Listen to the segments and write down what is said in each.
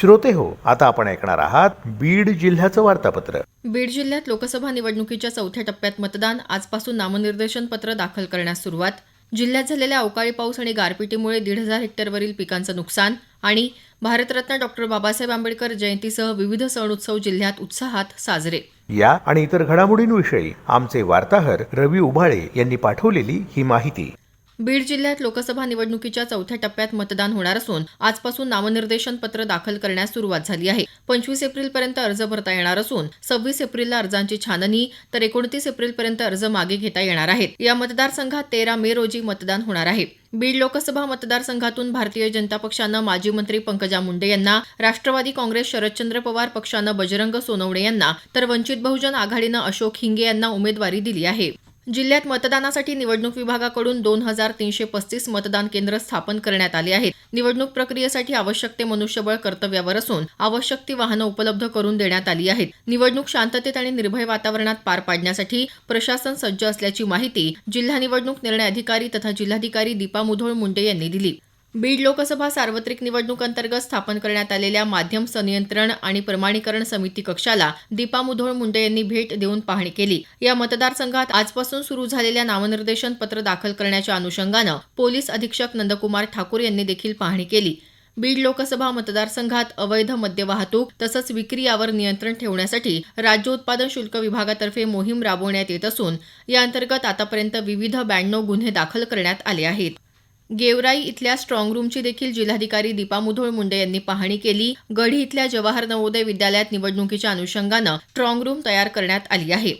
श्रोते हो आता आपण ऐकणार आहात बीड जिल्ह्याचं वार्तापत्र. बीड जिल्ह्यात लोकसभा निवडणुकीच्या चौथ्या टप्प्यात मतदान आजपासून नामनिर्देशन पत्र दाखल करण्यास सुरुवात. जिल्ह्यात झालेल्या अवकाळी पाऊस आणि गारपिटीमुळे दीड हजार हेक्टरवरील पिकांचं नुकसान आणि भारतरत्न डॉक्टर बाबासाहेब आंबेडकर जयंतीसह विविध सण उत्सव जिल्ह्यात उत्साहात साजरे. या आणि इतर घडामोडींविषयी आमचे वार्ताहर रवी उभाळे यांनी पाठवलेली ही माहिती. बीड जिल्ह्यात लोकसभा निवडणुकीच्या चौथ्या टप्प्यात मतदान होणार असून आजपासून नामनिर्देशन पत्र दाखल करण्यास सुरुवात झाली आहे. पंचवीस एप्रिलपर्यंत अर्ज भरता येणार असून सव्वीस एप्रिलला अर्जांची छाननी तर एकोणतीस एप्रिलपर्यंत अर्ज मागे घेता येणार आहेत. या मतदारसंघात तेरा मे रोजी मतदान होणार आहे. बीड लोकसभा मतदारसंघातून भारतीय जनता पक्षानं माजी मंत्री पंकजा मुंडे यांना राष्ट्रवादी काँग्रेस शरदचंद्र पवार पक्षानं बजरंग सोनवणे यांना तर वंचित बहुजन आघाडीनं अशोक हिंगे यांना उमेदवारी दिली आहे. जिल्ह्यात मतदानासाठी निवडणूक विभागाकडून दोन हजार तीनशे पस्तीस मतदान केंद्र स्थापन करण्यात आली आहेत. निवडणूक प्रक्रियेसाठी आवश्यक ते मनुष्यबळ कर्तव्यावर असून आवश्यक ती वाहनं उपलब्ध करून देण्यात आली आहेत. निवडणूक शांततेत आणि निर्भय वातावरणात पार पाडण्यासाठी प्रशासन सज्ज असल्याची माहिती जिल्हा निवडणूक निर्णय अधिकारी तथा जिल्हाधिकारी दीपा मुधोळ मुंडे यांनी दिली. बीड लोकसभा सार्वत्रिक निवडणूक अंतर्गत स्थापन करण्यात आलेल्या माध्यम संनियंत्रण आणि प्रमाणीकरण समिती कक्षाला दीपा मुधोळ मुंडे यांनी भेट देऊन पाहणी केली. या मतदारसंघात आजपासून सुरू झालेल्या नामनिर्देशन पत्र दाखल करण्याच्या अनुषंगानं पोलीस अधीक्षक नंदकुमार ठाकूर यांनी देखील पाहणी केली. बीड लोकसभा मतदारसंघात अवैध मद्य वाहतूक तसंच विक्री यावर नियंत्रण ठेवण्यासाठी राज्य उत्पादन शुल्क विभागातर्फे मोहीम राबवण्यात येत असून या अंतर्गत आतापर्यंत विविध ब्याण्णव गुन्हे दाखल करण्यात आले आहेत. गेवराई इथल्या स्ट्रॉंग रूमची देखील जिल्हाधिकारी दीपा मुधोळ मुंडे यांनी पाहणी केली. गढी इथल्या जवाहर नवोदय विद्यालयात निवडणुकीच्या अनुषंगानं स्ट्रॉंग रूम तयार करण्यात आली आहे.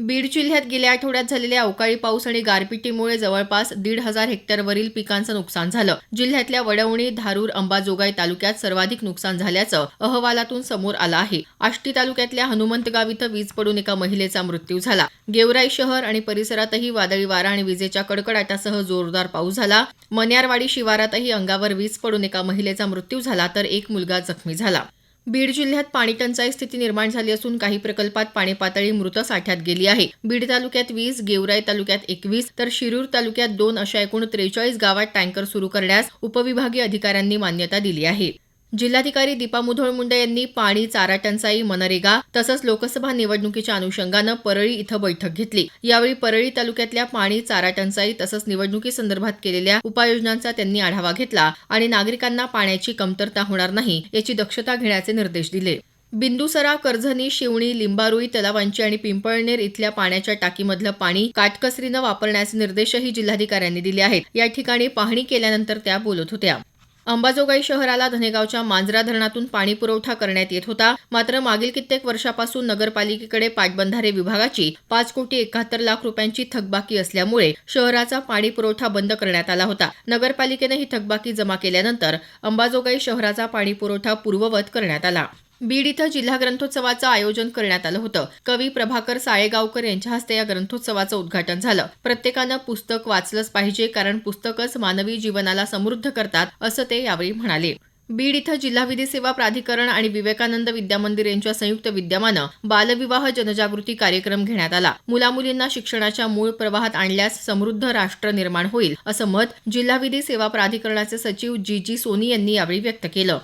बीड जिल्ह्यात गेल्या आठवड्यात झालेल्या अवकाळी पाऊस आणि गारपिटीमुळे जवळपास दीड हजार हेक्टरवरील पिकांचं नुकसान झालं. जिल्ह्यातल्या वडवणी धारूर अंबाजोगाई तालुक्यात सर्वाधिक नुकसान झाल्याचं अहवालातून समोर आलं आहे. आष्टी तालुक्यातल्या हनुमंतगाव इथं वीज पडून एका महिलेचा मृत्यू झाला. गेवराई शहर आणि परिसरातही वादळी वारा आणि विजेच्या कडकडाटासह जोरदार पाऊस झाला. मन्यारवाडी शिवारातही अंगावर वीज पडून एका महिलेचा मृत्यू झाला तर एक मुलगा जखमी झाला. बीड जिल्ह्यात पाणी टंचाई स्थिती निर्माण झाली असून काही प्रकल्पात पाणी पातळी मृत साठ्यात गेली आहे. बीड तालुक्यात वीस गेवराई तालुक्यात एकवीस तर शिरूर तालुक्यात दोन अशा एकूण त्रेचाळीस गावात टँकर सुरू करण्यास उपविभागीय अधिकाऱ्यांनी मान्यता दिली आहे. जिल्हाधिकारी दीपा मुधोळ मुंडे यांनी पाणी चारा टंचाई मनरेगा तसंच लोकसभा निवडणुकीच्या अनुषंगानं परळी इथं बैठक घेतली. यावेळी परळी तालुक्यातल्या पाणी चारा टंचाई तसंच निवडणुकीसंदर्भात केलेल्या उपाययोजनांचा त्यांनी आढावा घेतला आणि नागरिकांना पाण्याची कमतरता होणार नाही याची दक्षता घेण्याचे निर्देश दिले. बिंदुसरा कर्झनी शिवणी लिंबारुई तलावांची आणि पिंपळनेर इथल्या पाण्याच्या टाकीमधलं पाणी काटकसरीनं वापरण्याचे निर्देशही जिल्हाधिकाऱ्यांनी दिले आहेत. या ठिकाणी पाहणी केल्यानंतर त्या बोलत होत्या. अंबाजोगाई शहराला धनेगावच्या मांजरा धरणातून पाणी पुरवठा करण्यात येत होता. मात्र मागील कित्येक वर्षापासून नगरपालिकेकडे पाटबंधारे विभागाची पाच कोटी एकाहत्तर लाख रुपयांची थकबाकी असल्यामुळे शहराचा पाणी पुरवठा बंद करण्यात आला होता. नगरपालिकेनं ही थकबाकी जमा केल्यानंतर अंबाजोगाई शहराचा पाणी पुरवठा पूर्ववत करण्यात आला. बीड इथं जिल्हा ग्रंथोत्सवाचं आयोजन करण्यात आलं होतं. कवी प्रभाकर साळेगावकर यांच्या हस्ते या ग्रंथोत्सवाचं उद्घाटन झालं. प्रत्येकानं पुस्तक वाचलंच पाहिजे कारण पुस्तकच मानवी जीवनाला समृद्ध करतात असं ते यावेळी म्हणाले. बीड इथं जिल्हा विधी सेवा प्राधिकरण आणि विवेकानंद विद्यामंदिर यांच्या संयुक्त विद्यमानं बालविवाह जनजागृती कार्यक्रम घेण्यात आला. मुलामुलींना शिक्षणाच्या मूळ प्रवाहात आणल्यास समृद्ध राष्ट्र निर्माण होईल असं मत जिल्हा विधी सेवा प्राधिकरणाचे सचिव जी जी सोनी यांनी यावेळी व्यक्त केलं.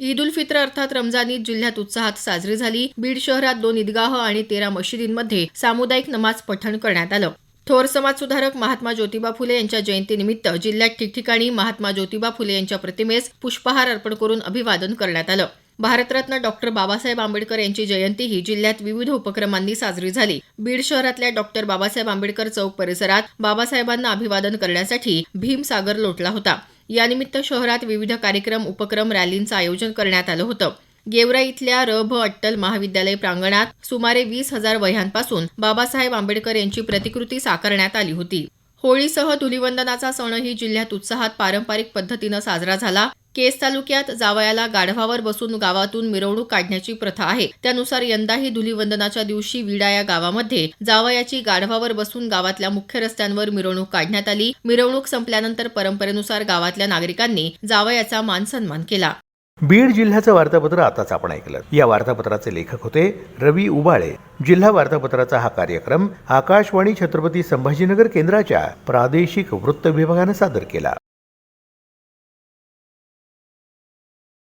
ईद उल फित्र अर्थात रमजान ईद जिल्ह्यात उत्साहात साजरी झाली. बीड शहरात दोन ईदगाह आणि तेरा मशिदींमध्ये सामुदायिक नमाज पठण करण्यात आलं. थोर समाजसुधारक महात्मा ज्योतिबा फुले यांच्या जयंतीनिमित्त जिल्ह्यात ठिकठिकाणी महात्मा ज्योतिबा फुले यांच्या प्रतिमेस पुष्पहार अर्पण करून अभिवादन करण्यात आलं. भारतरत्न डॉक्टर बाबासाहेब आंबेडकर यांची जयंतीही जिल्ह्यात विविध उपक्रमांनी साजरी झाली. बीड शहरातल्या डॉक्टर बाबासाहेब आंबेडकर चौक परिसरात बाबासाहेबांना अभिवादन करण्यासाठी भीमसागर लोटला होता. यानिमित्त शहरात विविध कार्यक्रम उपक्रम रॅलींचं आयोजन करण्यात आलं होतं. गेवरा इथल्या र भ अट्टल महाविद्यालय प्रांगणात सुमारे वीस हजार वह्यांपासून बाबासाहेब आंबेडकर यांची प्रतिकृती साकारण्यात आली होती. होळीसह धुलिवंदनाचा सणही जिल्ह्यात उत्साहात पारंपरिक पद्धतीनं साजरा झाला. केस तालुक्यात जावयाला गाढवावर बसून गावातून मिरवणूक काढण्याची प्रथा आहे. त्यानुसार यंदाही धुलीवंदनाच्या दिवशी विडा या गावामध्ये जावयाची गाढवावर बसून गावातल्या मुख्य रस्त्यांवर मिरवणूक काढण्यात आली. मिरवणूक संपल्यानंतर परंपरेनुसार गावातल्या नागरिकांनी जावयाचा मान सन्मान केला. बीड जिल्ह्याचं वार्तापत्र आताच आपण ऐकलं. या वार्तापत्राचे लेखक होते रवी उबाळे. जिल्हा वार्तापत्राचा हा कार्यक्रम आकाशवाणी छत्रपती संभाजीनगर केंद्राच्या प्रादेशिक वृत्त विभागानं सादर केला.